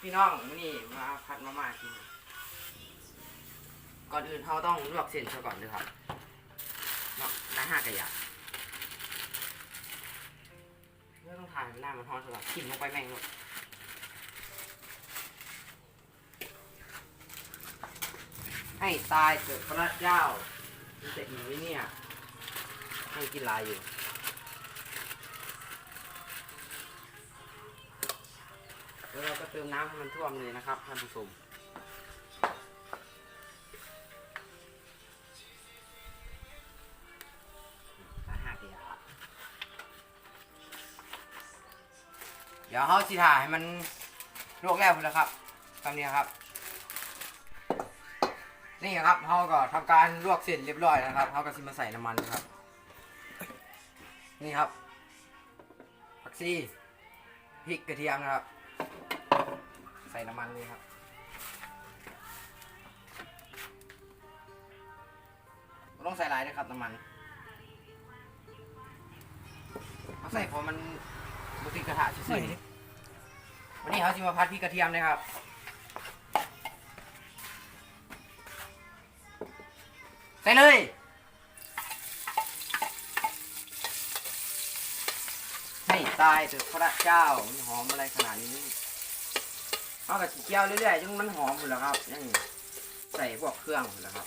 พี่น้องมื้อนี่มาผัดมาม่ากิน ก่อนอื่นเราต้องลวกเส้นซะก่อนเลยครับเนาะได้ห้ากระยาเมื่อต้องทานหน้ามันร้อนสำหรับกินลงไปแม่งหมดให้ตายเกิดพระเจ้ามันจะอีกไหมเนี่ยให้กินลายอยู่ แล้วเราก็เติมน้ำให้มันท่วมเลยนะครับท่านผู้ชมสาเดี๋ยวเขาสิถ่ายให้มันลวกแล้วพุ่นแล้วครับตามนี้ครับ นี่ครับเขาก็ทำการลวกเสร็จเรียบร้อยแล้วครับเขาก็สิมาใส่น้ำมันครับ นี่ครับผักชีพริกกระเทียมนะครับ ส่น้ำมันเลยครับบ่ต้องใส่หลายด้วยครับน้ำมันเขาใส่พอมันบุติดกระทะเฉยๆวันนี้เขาจะมาพัดพริกกระเทียมเลยครับใส่เลยให้ตายเถอะพระเจ้ามันหอมอะไรขนาดนี้ เอากับเจียวเรื่อยๆจนมันหอมหมดแล้วครับยังใส่พวกเครื่องหมดแล้วครับ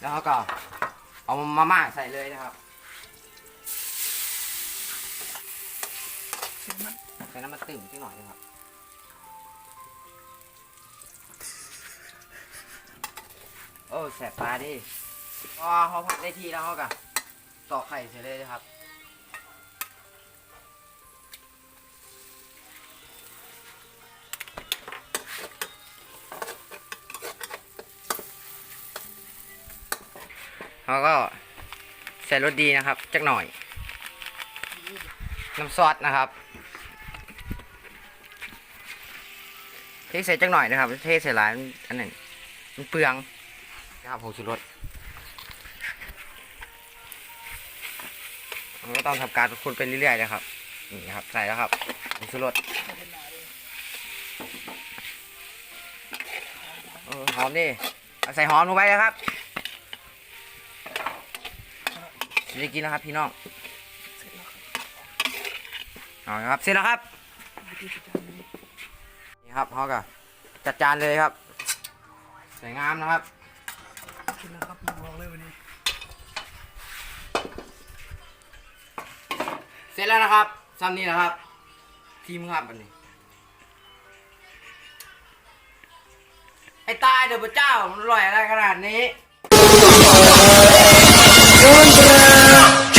แล้วเขาก็เอามาม่าใส่เลยนะครับใส่น้ำมันตื่มนิดหน่อยนะครับโอ้แสบตาดิพอเขาพักได้ที่แล้วเขาก็ตอกไข่เสร็จเลยนะครับ เขาก็ใส่รสดีนะครับ จักหน่อย น้ำซอสนะครับเทใส่จังหน่อยนะครับเทใส่หลายมันอันนั้นมันเปลืองนะครับผงชูรสมันก็ต้องทำการคนไปเรื่อยๆนะครับนี่ครับใส่แล้วครับผงชูรสหอมดิใส่หอมลงไปเลยครับจะ ได้กินแล้วครับ พี่น้องเอาละครับเสร็จแล้วครับนี่ครับเขาก็จัดจานเลยครับสวยงามนะครับกินแล้วครับบอกเลยวันนี้ เสร็จแล้วนะครับซ้ำนี้นะครับ ทีมครับอันนี้ ไอ้ตายเดี๋ยวพระเจ้ามันอร่อยอะไรขนาดนี้ Yeah.